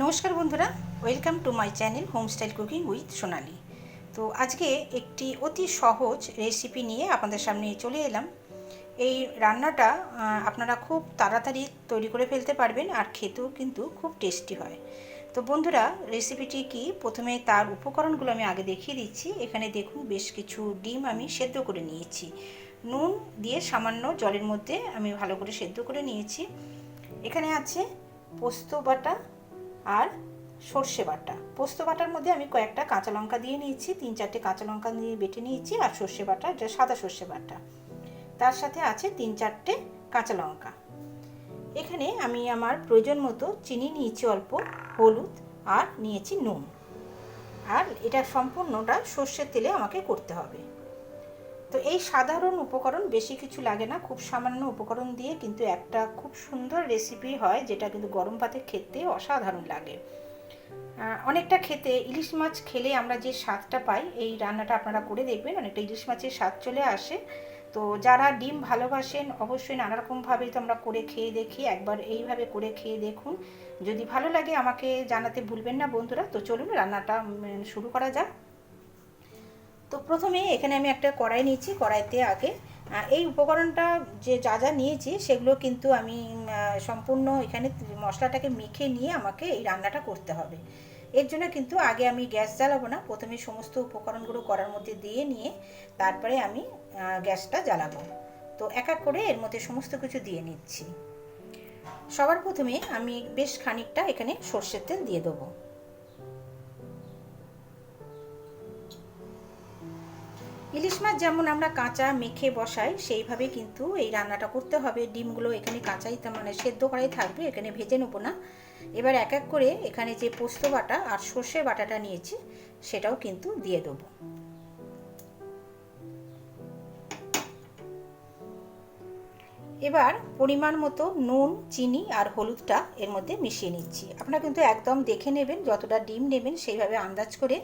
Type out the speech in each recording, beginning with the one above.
নমস্কার বন্ধুরা, welcome to my channel home style cooking with Sonali. তো আজকে একটি অতি সহজ রেসিপি নিয়ে আপনাদের সামনে চলে এলাম। এই রান্নাটা আপনারা খুব তাড়াতাড়ি তৈরি করে ফেলতে পারবেন আর খেতেও কিন্তু খুব টেস্টি হয়। তো বন্ধুরা, রেসিপিটি কি? প্রথমে তার উপকরণগুলো আমি আগে দেখিয়ে দিচ্ছি। এখানে দেখুন, বেশ কিছু ডিম আমি সেদ্ধ করে নিয়েছি। নুন দিয়ে সামান্য জলের মধ্যে আমি ভালো করে সেদ্ধ করে নিয়েছি। এখানে আছে পোস্ত বাটা আর সর্ষে বাটা। পোস্ত বাটার মধ্যে আমি কয়েকটা কাঁচা লঙ্কা দিয়ে নিয়েছি, তিন চারটে কাঁচা লঙ্কা দিয়ে বেটে নিয়েছি আর সর্ষে বাটা, এটা সাদা সর্ষে বাটা। তার সাথে আছে তিন চারটে কাঁচা লঙ্কা। এখানে আমি আমার প্রয়োজন মতো চিনি নিয়েছি অল্প, হলুদ আর নিয়েছি নুন। আর এটা সম্পূর্ণটা সর্ষের তেলে আমাকে করতে হবে। তো এই সাধারণ উপকরণ বেশি কিছু লাগে না। খুব সামান্য উপকরণ দিয়ে কিন্তু একটা খুব সুন্দর রেসিপি হয়, যেটা কিন্তু গরম ভাতে খেতে অসাধারণ লাগে। অনেকটা খেতে ইলিশ মাছ খেলে আমরা যে স্বাদটা পাই, এই রান্নাটা আপনারা করে দেখবেন, অনেকটা ইলিশ মাছের স্বাদ চলে আসে। তো যারা ডিম ভালোবাসেন, অবশ্যই নানা রকমভাবে তো আমরা করে খেয়ে দেখি, একবার এইভাবে করে খেয়ে দেখুন। যদি ভালো লাগে আমাকে জানাতে ভুলবেন না বন্ধুরা, তো চলুন রান্নাটা শুরু করা যাক। তো প্রথমে এখানে আমি একটা কড়াই নিয়েছি, কড়াইতে আগে এই উপকরণটা যে যা যা নিয়েছি সেগুলো কিন্তু আমি সম্পূর্ণ এখানে মশলাটাকে মেখে নিয়ে আমাকে এই রান্নাটা করতে হবে। এর জন্য কিন্তু আগে আমি গ্যাস জ্বালাবো না, প্রথমে সমস্ত উপকরণগুলো করার মধ্যে দিয়ে নিয়ে তারপরে আমি গ্যাসটা জ্বালাবো। তো এক এক করে এর মধ্যে সমস্ত কিছু দিয়ে নিচ্ছি। সবার প্রথমে আমি বেশ খানিকটা এখানে সর্ষের তেল দিয়ে দেবো। ইলিশ মাছ যেমন আমরা কাঁচা মেখে বসাই, সেইভাবে কিন্তু এই রান্নাটা করতে হবে। ডিমগুলো এখানে কাঁচাই মানে সেদ্ধ করাই থাকবে, এখানে ভেজে নেব না। এবার এক এক করে এখানে যে পোস্ত বাটা আর সর্ষে বাটাটা নিয়েছি, সেটাও কিন্তু দিয়ে দেবো। এবার পরিমাণ মতো নুন, চিনি আর হলুদটা এর মধ্যে মিশিয়ে নিচ্ছি। আপনারা কিন্তু একদম দেখে নেবেন, যতটা ডিম নেবেন, সেইভাবে আন্দাজ করে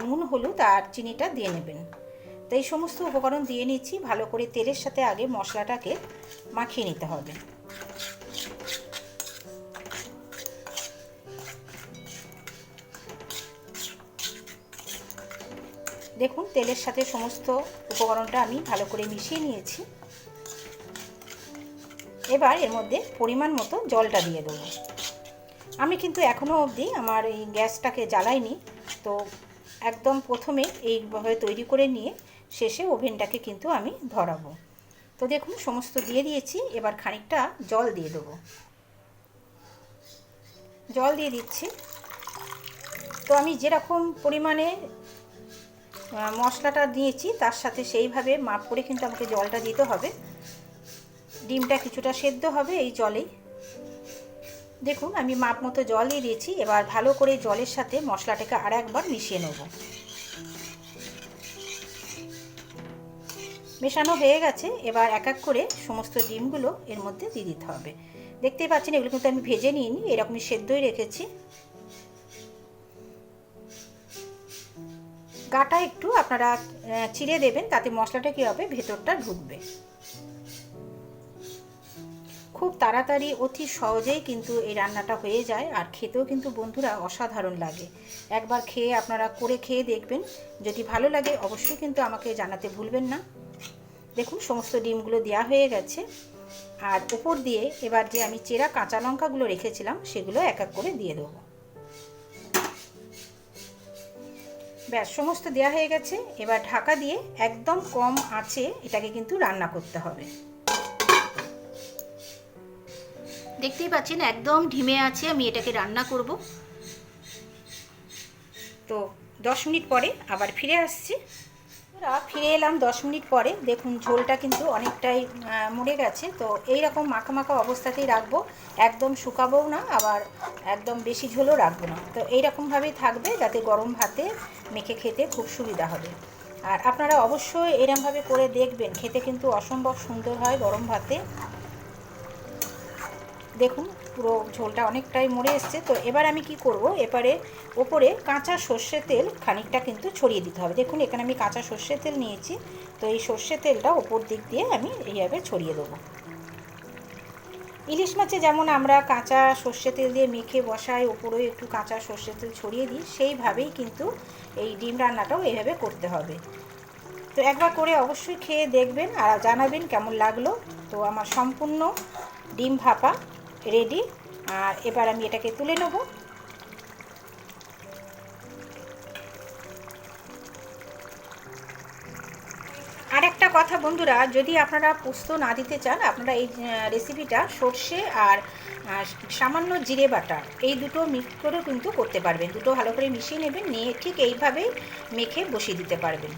নুন, হলুদ আর চিনিটা দিয়ে নেবেন। তো এই সমস্ত উপকরণ দিয়ে নিচ্ছি। ভালো করে তেলের সাথে আগে মশলাটাকে মাখিয়ে নিতে হবে। দেখুন, তেলের সাথে সমস্ত উপকরণটা আমি ভালো করে মিশিয়ে নিয়েছি। এবার এর মধ্যে পরিমাণ মতো জলটা দিয়ে দেবো। আমি কিন্তু এখনও অবধি আমার এই গ্যাসটাকে জ্বালাইনি, তো একদম প্রথমে এইভাবে তৈরি করে নিয়ে শেষে ওভেনটাকে কিন্তু আমি ধরাবো। তো দেখুন, সমস্ত দিয়ে দিয়েছি, এবার খানিকটা জল দিয়ে দেবো। জল দিয়ে দিচ্ছি। তো আমি যেরকম পরিমাণে মশলাটা দিয়েছি, তার সাথে সেইভাবে মাপ করে কিন্তু আমাকে জলটা দিতে হবে। ডিমটা কিছুটা সেদ্ধ হবে এই জলেই। দেখুন, আমি মাপ মতো জল দিয়ে দিয়েছি, এবার ভালো করে জলের সাথে মশলাটাকে আর একবার মিশিয়ে নেব। মেশানো হয়ে গেছে। এবার এক এক করে সমস্ত ডিমগুলো এর মধ্যে দিয়ে দিতে হবে। দেখতেই পাচ্ছেন, এগুলো কিন্তু আমি ভেজে নিইনি, এরকমই সেদ্ধই রেখেছি। গাটা একটু আপনারা চিড়ে দেবেন, তাতে মশলাটা কী হবে ভেতরটা ঢুকবে। খুব তাড়াতাড়ি, অতি সহজেই কিন্তু এই রান্নাটা হয়ে যায়, আর খেতেও কিন্তু বন্ধুরা অসাধারণ লাগে। একবার খেয়ে আপনারা করে খেয়ে দেখবেন। যদি ভালো লাগে, অবশ্যই কিন্তু আমাকে জানাতে ভুলবেন না। দেখুন সমস্ত ডিমগুলো দেওয়া হয়ে গেছে। আর উপর দিয়ে এবার যে আমি চেরা কাঁচা লঙ্কাগুলো রেখেছিলাম সেগুলো এক এক করে দিয়ে দেবো। ব্যাস সমস্ত দেওয়া হয়ে গেছে। এবার ঢাকা দিয়ে একদম কম আঁচে এটাকে কিন্তু রান্না করতে হবে। দেখতেই পাচ্ছেন একদম ঢিমে আছে আমি এটাকে রান্না করব। তো দশ মিনিট পরে আবার ফিরে আসছি। বন্ধুরা, ফিরে এলাম দশ মিনিট পরে। দেখুন ঝোলটা কিন্তু অনেকটাই মরে গেছে। তো এই রকম মাখা মাখা অবস্থাতেই রাখব। একদম শুকাবও না আবার একদম বেশি ঝোলও রাখব না। তো এইরকমভাবেই থাকবে যাতে গরম ভাতে মেখে খেতে খুব সুবিধা হবে। আর আপনারা অবশ্যই এরমভাবে করে দেখবেন। খেতে কিন্তু অসম্ভব সুন্দর হয় গরম ভাতে। দেখুন, পুরো ঝোলটা অনেকটাই মরে এসছে। তো এবার আমি কি করব? এবারে ওপরে কাঁচা সর্ষের তেল খানিকটা কিন্তু ছড়িয়ে দিতে হবে। দেখুন, এখানে আমি কাঁচা সর্ষের তেল নিয়েছি। তো এই সর্ষের তেলটা ওপর দিক দিয়ে আমি এইভাবে ছড়িয়ে দেবো। ইলিশ মাছে যেমন আমরা কাঁচা সর্ষে তেল দিয়ে মেখে বসাই, ওপরেও একটু কাঁচা সর্ষে তেল ছড়িয়ে দিই, সেইভাবেই কিন্তু এই ডিম রান্নাটাও এইভাবে করতে হবে। তো একবার করে অবশ্যই খেয়ে দেখবেন আর জানাবেন কেমন লাগল। তো আমার সম্পূর্ণ ডিম ভাপা রেডি আর এবার আমি এটাকে তুলে নেব। আর একটা কথা বন্ধুরা, যদি আপনারা পোস্ত না দিতে চান, আপনারা এই রেসিপিটা সর্ষে আর সামান্য জিরে বাটা, এই দুটো মিক্স করেও কিন্তু করতে পারবেন। দুটো ভালো করে মিশিয়ে নেবেন, নিয়ে ঠিক এইভাবেই মেখে বসিয়ে দিতে পারবেন।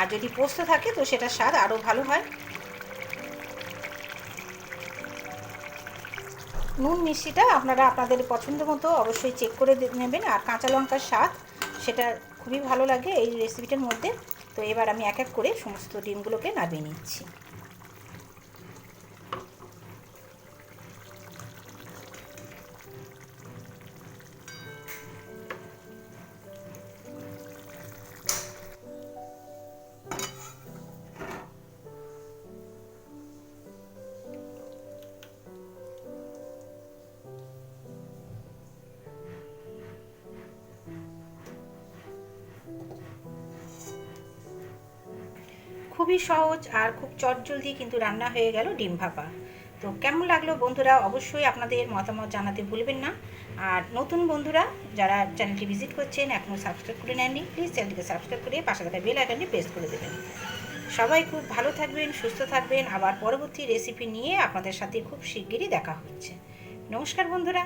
আর যদি পোস্ত থাকে, তো সেটা স্বাদ আরও ভালো হয়। নুন মিষ্টিটা আপনারা আপনাদের পছন্দ মতো অবশ্যই চেক করে নেবেন। আর কাঁচা লঙ্কার স্বাদ, সেটা খুবই ভালো লাগে এই রেসিপিটার মধ্যে। তো এবার আমি এক এক করে সমস্ত ডিমগুলোকে নামিয়ে নিচ্ছি। খুবই সহজ আর খুব চটজলদি কিন্তু রান্না হয়ে গেল ডিম ভাপা। তো কেমন লাগল বন্ধুরা? অবশ্যই আপনাদের মতামত জানাতে ভুলবেন না। আর নতুন বন্ধুরা যারা চ্যানেলটি ভিজিট করছেন এখনও সাবস্ক্রাইব করে নেননি প্লিজ চ্যানেলটিকে সাবস্ক্রাইব করে পাশে থাকা বেল আইকনটি প্রেস করে দেবেন। সবাই খুব ভালো থাকবেন, সুস্থ থাকবেন। আবার পরবর্তী রেসিপি নিয়ে আপনাদের সাথে খুব শিগগিরই দেখা হচ্ছে। নমস্কার বন্ধুরা।